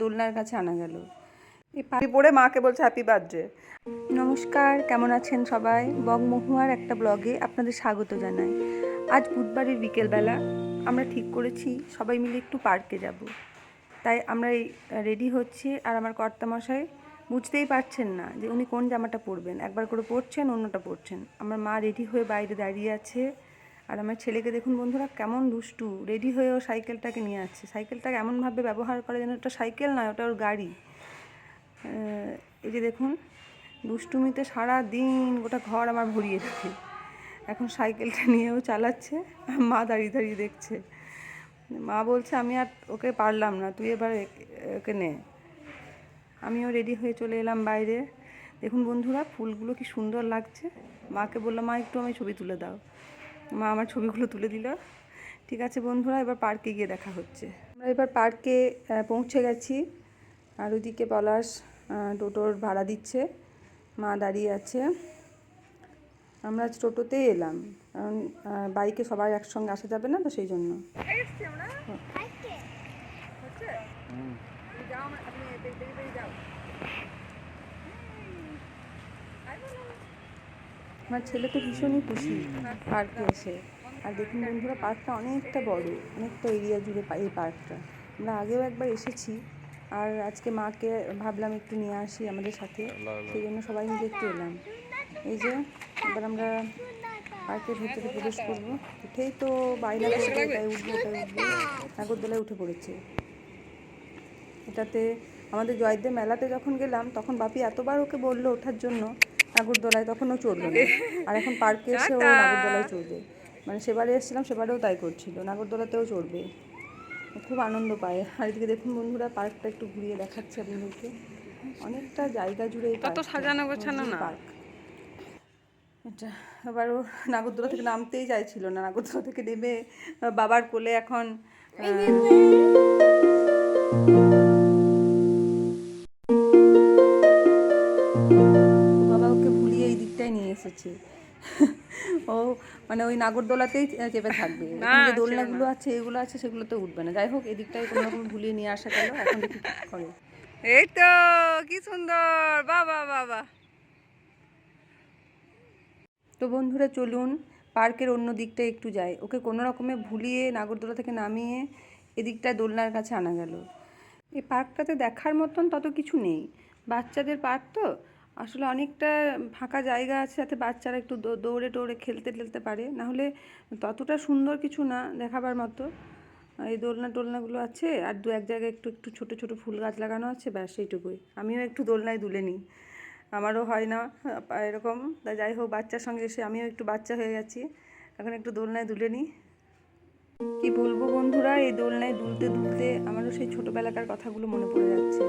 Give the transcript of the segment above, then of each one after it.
দোলনার কাছে আনা গেল। পাপি পড়ে মাকে বলছে হ্যাপি বার্থডে নমস্কার, কেমন আছেন সবাই? বগমহুয়ার একটা ব্লগে আপনাদের স্বাগত জানাই। আজ বুধবারের বিকেলবেলা আমরা ঠিক করেছি, সবাই মিলে একটু পার্কে যাব। তাই আমরা রেডি হচ্ছি আর আমার কর্তামশাই বুঝতেই পারছেন না যে উনি কোন জামাটা পরবেন। একবার করে পরছেন, অন্যটা পরছেন। আমার মা রেডি হয়ে বাইরে দাঁড়িয়ে আছে। আর আমার ছেলেকে দেখুন বন্ধুরা, কেমন দুষ্টু। রেডি হয়েও সাইকেলটাকে নিয়ে আসছে। সাইকেলটাকে এমনভাবে ব্যবহার করে যেন ওটা সাইকেল নয়, ওটা ওর গাড়ি। এই যে দেখুন, দুষ্টুমিতে সারা দিন গোটা ঘর আমার ভরিয়ে থাকে এখন সাইকেলটা নিয়েও চালাচ্ছে, মা দাঁড়িয়ে দাঁড়িয়ে দেখছে। মা বলছে, আমি আর ওকে পারলাম না, তুই এবার ওকে নে। আমিও রেডি হয়ে চলে এলাম বাইরে। দেখুন বন্ধুরা, ফুলগুলো কি সুন্দর লাগছে। মাকে বললাম, মা, একটু আমি ছবি তুলে দাও। মা আমার ছবিগুলো তুলে দিল। ঠিক আছে বন্ধুরা এবার পার্কে গিয়ে দেখা হচ্ছে। আমরা এবার পার্কে পৌঁছে গেছি। আর ওইদিকে পলাশ টোটোর ভাড়া দিচ্ছে। মা দাঁড়িয়ে আছে। আমরা আজ টোটোতেই এলাম। কারণ বাইকে সবাই একসঙ্গে আসা যাবে না তো সেই জন্য। আমার ছেলে তো ভীষণই খুশি পার্কে এসে। আর দেখুন বন্ধুরা, পার্কটা অনেকটা বড়, অনেকটা এরিয়া জুড়ে এই পার্কটা। আমরা আগেও একবার এসেছি, আর আজকে মাকে ভাবলাম একটু নিয়ে আসি আমাদের সাথে, সেই জন্য সবাই মিলে একটু এলাম। এই যে, এবার আমরা পার্কের ভিতরে প্রবেশ করব। উঠেই তো বাইরে উঠবো উঠবো। নাগরদোলায় উঠে পড়েছে। এটাতে আমাদের জয়দেব মেলাতে যখন গেলাম, তখন বাপি এতবার ওকে বলল ওঠার জন্য নাগরদোলায় তখনও চড়লো না। আর এখন পার্কে এসে ও নাগরদোলায় চড়বে মানে সেবারে এসেছিলাম সেবারেও তাই করছিল। নাগরদোলাতেও চড়বে খুব আনন্দ পায়। আর এদিকে দেখুন বন্ধুরা পার্কটা একটু ঘুরিয়ে দেখাচ্ছে আপনাদেরকে। অনেকটা জায়গা জুড়ে কত সাজানো গোছানো না। পার্ক। এটা আবার ও নাগরদোলা থেকে নামতেই চাইছিল না। নাগরদোলা থেকে নেমে বাবার কোলে এখন এসেছে ও মানে ওই নাগরদোলাতেই চেপে থাকবে। যে দোলনাগুলো আছে এগুলো আছে সেগুলোতে উঠবে না। যাই হোক এদিকটাই কোনো রকম ভুলিয়ে নিয়ে আসা গেল। এখন দেখি করে। এই তো কি সুন্দর। বাবা বাবা তো বন্ধুরা চলুন পার্কের অন্য দিকটায় একটু যাই। ওকে কোনো রকমে ভুলিয়ে নাগরদোলা থেকে নামিয়ে এদিকটায় দোলনার কাছে আনা গেল। এই পার্কটাতে দেখার মতন তত কিছু নেই। বাচ্চাদের পার্ক তো আসলে অনেকটা ফাঁকা জায়গা আছে যাতে বাচ্চারা একটু দৌড়ে টৌড়ে খেলতে টেলতে পারে। নাহলে ততটা সুন্দর কিছু না দেখাবার মতো। এই দোলনা টোলনাগুলো আছে আর দু এক জায়গায় একটু একটু ছোটো ছোটো ফুল গাছ লাগানো আছে, ব্যাস সেইটুকুই আমিও একটু দোলনায় দুলে নিই। আমারও হয় না এরকম। তা যাই হোক, বাচ্চার সঙ্গে এসে আমিও একটু বাচ্চা হয়ে গেছি। এখন একটু দোলনায় দুলে নিই। কি বলব বন্ধুরা, এই দোলনায় দুলতে দুলতে আমারও সেই ছোটোবেলাকার কথাগুলো মনে পড়ে যাচ্ছে।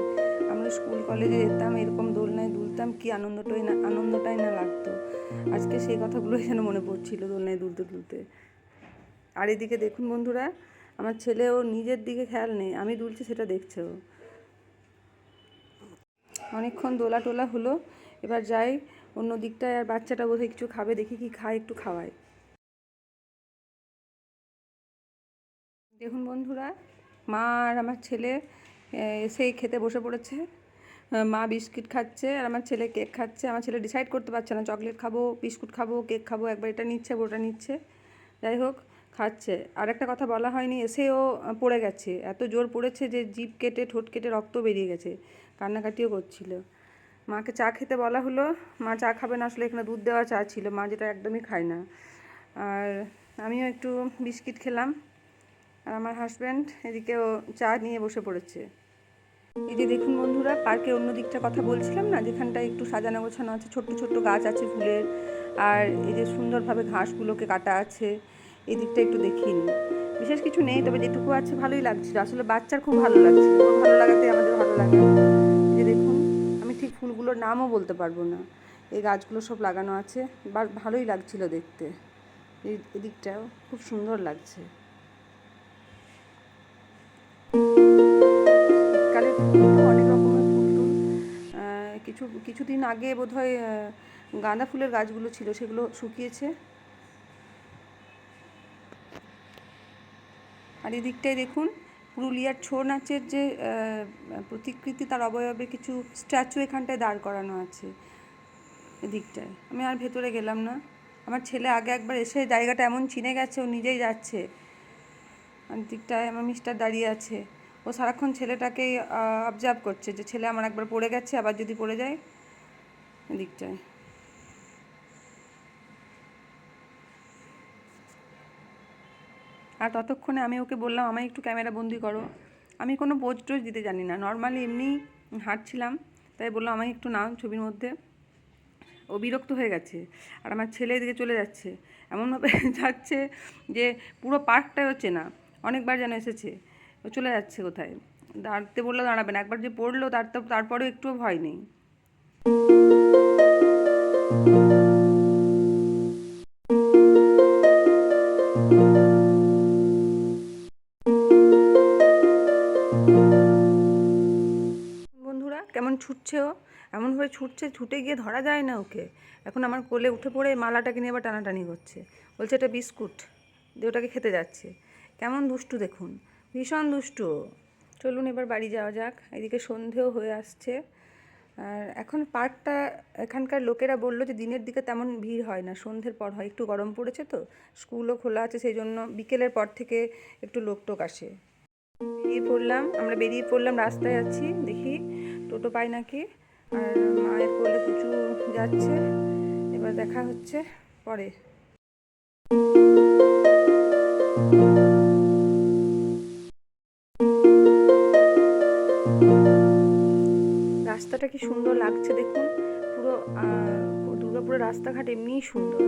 স্কুল কলেজে যেতাম, এরকম দোলনায় দুলতাম, কি আনন্দটাই না আনন্দটাই না লাগতো। আজকে সেই কথাগুলোই যেন মনে পড়ছিল দোলনায় দুলতে দুলতে। আর এদিকে দেখুন বন্ধুরা, আমার ছেলে ও নিজের দিকে খেয়াল নেই, আমি দুলছি সেটা দেখছে ও অনেকক্ষণ দোলা টোলা হলো, এবার যাই অন্য দিকটায়, আর বাচ্চাটা বোধহয় কিছু খাবে, দেখি কি খায়, একটু খাওয়ায়। দেখুন বন্ধুরা, মা আর আমার ছেলে এসেই খেতে বসে পড়েছে। মা বিস্কিট খাচ্ছে আর আমার ছেলে কেক খাচ্ছে। আমার ছেলে ডিসাইড করতে পারছে না চকলেট খাব বিস্কুট খাব কেক খাব, একবার এটা নিচ্ছে ওটা নিচ্ছে। যাই হোক, খাচ্ছে। আর একটা কথা বলা হয়নি, এসেও পড়ে গেছে। এত জোর পড়েছে যে জিভ কেটে, ঠোঁট কেটে রক্ত বেরিয়ে গেছে। কান্নাকাটিও করছিল। মাকে চা খেতে বলা হলো, মা চা খাবে না, আসলে এখানে দুধ দেওয়া চা ছিল, মা যেটা একদমই খায় না। আর আমিও একটু বিস্কিট খেলাম। আর আমার হাজব্যান্ড এদিকেও চা নিয়ে বসে পড়েছে। এই যে দেখুন বন্ধুরা, পার্কের অন্য দিকটা কথা বলছিলাম না, যেখানটায় একটু সাজানো গোছানো আছে, ছোট্ট ছোট্ট গাছ আছে ফুলের, আর এই যে সুন্দরভাবে ঘাসগুলোকে কাটা আছে, এই দিকটা একটু দেখিয়ে নিই। বিশেষ কিছু নেই, তবে যেটুকু আছে ভালোই লাগছিল আসলে বাচ্চার খুব ভালো লাগছিল ওর ভালো লাগাতে আমাদের ভালো লাগে। যে দেখুন, আমি ঠিক ফুলগুলোর নামও বলতে পারব না। এই গাছগুলো সব লাগানো আছে, বা ভালোই লাগছিল দেখতে। এই এদিকটাও খুব সুন্দর লাগছে। কিছু, কিছুদিন আগে বোধহয় গাঁদা ফুলের গাছগুলো ছিল, সেগুলো শুকিয়েছে। আর এদিকটায় দেখুন, পুরুলিয়ার ছৌ নাচের যে প্রতিকৃতি, তার অবয়বে কিছু স্ট্যাচু এখানটায় দাঁড় করানো আছে, এদিকটায়। আমি আর ভেতরে গেলাম না। আমার ছেলে আগে একবার এসে জায়গাটা এমন চিনে গেছে, ও নিজেই যাচ্ছে। আর দিকটায় আমার মিস্টার দাঁড়িয়ে আছে। ও সারাক্ষণ ছেলেটাকেই অবজার্ভ করছে যে ছেলে আমার একবার পড়ে গেছে, আবার যদি পড়ে যায় এদিকটায় আর ততক্ষণে আমি ওকে বললাম, আমায় একটু ক্যামেরা বন্দি করো। আমি কোনো পোজ টোজ দিতে জানি না। নর্মালি এমনি হাঁটছিলাম, তাই বললাম, আমায় একটু নাও ছবির মধ্যে। ও বিরক্ত হয়ে গেছে, আর আমার ছেলে এদিকে চলে যাচ্ছে। এমনভাবে যাচ্ছে যে পুরো পার্কটাই হচ্ছে না অনেকবার যেন এসেছে। ও চলে যাচ্ছে কোথায়? দাঁড়াতে বললে দাঁড়াবে না। একবার যে পড়ল তার তো তারপরেও একটুও ভয় নেই। বন্ধুরা, কেমন ছুটছে ও? এমনভাবে ছুটছে, ছুটে গিয়ে ধরা যায় না ওকে। এখন আমার কোলে উঠে পড়ে মালাটাকে নিয়ে আবার টানাটানি করছে। বলছে, এটা বিস্কুট। দিয়ে ওটাকে খেতে যাচ্ছে। কেমন দুষ্টু দেখুন। ভীষণ দুষ্টু। চলুন এবার বাড়ি যাওয়া যাক। এদিকে সন্ধেও হয়ে আসছে। আর এখন পার্কটা, এখানকার লোকেরা বলল যে দিনের দিকে তেমন ভিড় হয় না, সন্ধ্যের পর হয়। একটু গরম পড়েছে তো, স্কুলও খোলা আছে সেই জন্য বিকেলের পর থেকে একটু লোক টোক আসে। বেরিয়ে পড়লাম, আমরা বেরিয়ে পড়লাম, রাস্তায় আছি, দেখি টোটো পাই নাকি। আর মায়ের কোলে কিছু যাচ্ছে, এবার দেখা হচ্ছে পরে। রাস্তাটা কি সুন্দর লাগছে দেখুন। পুরো দুর্গাপুরের রাস্তাঘাট এমনিই সুন্দর।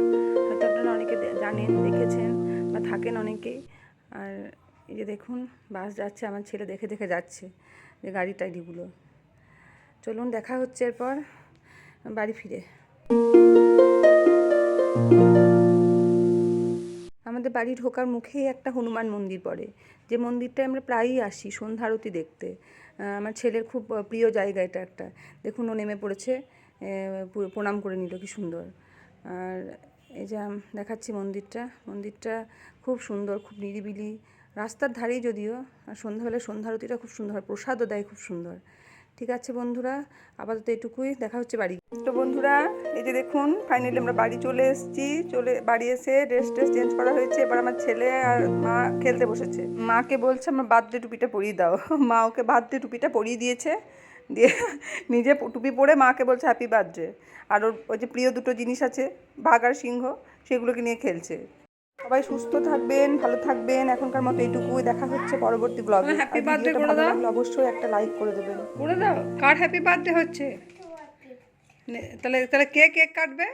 হয়তো আপনারা অনেকে জানেন, দেখেছেন বা থাকেন অনেকেই আর এই যে দেখুন, বাস যাচ্ছে, আমার ছেলে দেখে দেখে যাচ্ছে যে গাড়ি টাড়িগুলো। চলুন, দেখা হচ্ছে এরপর, বাড়ি ফিরে। আমাদের বাড়ি ঢোকার মুখেই একটা হনুমান মন্দির পড়ে। যে মন্দিরটায় আমরা প্রায়ই আসি সন্ধ্যা আরতি দেখতে। আমার ছেলের খুব প্রিয় জায়গা এটা একটা। দেখুন, ও নেমে পড়েছে। প্রণাম করে নিল, কি সুন্দর। আর এই যে দেখাচ্ছি মন্দিরটা। মন্দিরটা খুব সুন্দর, খুব নিরিবিলি। রাস্তার ধারেই যদিও, আর সন্ধ্যাবেলায় সন্ধ্যা আরতিটা খুব সুন্দর হয়, প্রসাদও দেয় খুব সুন্দর। ঠিক আছে বন্ধুরা, আপাতত এটুকুই, দেখা হচ্ছে বাড়ি। তো বন্ধুরা, এই যে দেখুন ফাইনালি আমরা বাড়ি চলে এসেছি, চলে, বাড়ি এসে ড্রেস ট্রেস চেঞ্জ করা হয়েছে, এবার আমার ছেলে আর মা খেলতে বসেছে। মাকে বলছে, আমার বার্থডে টুপিটা পরিয়ে দাও। মা ওকে বার্থডে টুপিটা পরিয়ে দিয়েছে, দিয়ে নিজে টুপি পরে মাকে বলছে হ্যাপি বার্থডে। আর ওর, ওই যে প্রিয় দুটো জিনিস আছে, বাঘ আর সিংহ, সেগুলোকে নিয়ে খেলছে। সবাই সুস্থ থাকবেন ভালো থাকবেন। এখনকার মতো এইটুকুই। দেখা হচ্ছে পরবর্তী ব্লগে হ্যাপি বার্থডে করে দাও। অবশ্যই একটা লাইক করে দেবেন। করে দাও কার হ্যাপি বার্থডে হচ্ছে? তাহলে তাহলে কে কেক কাটবে।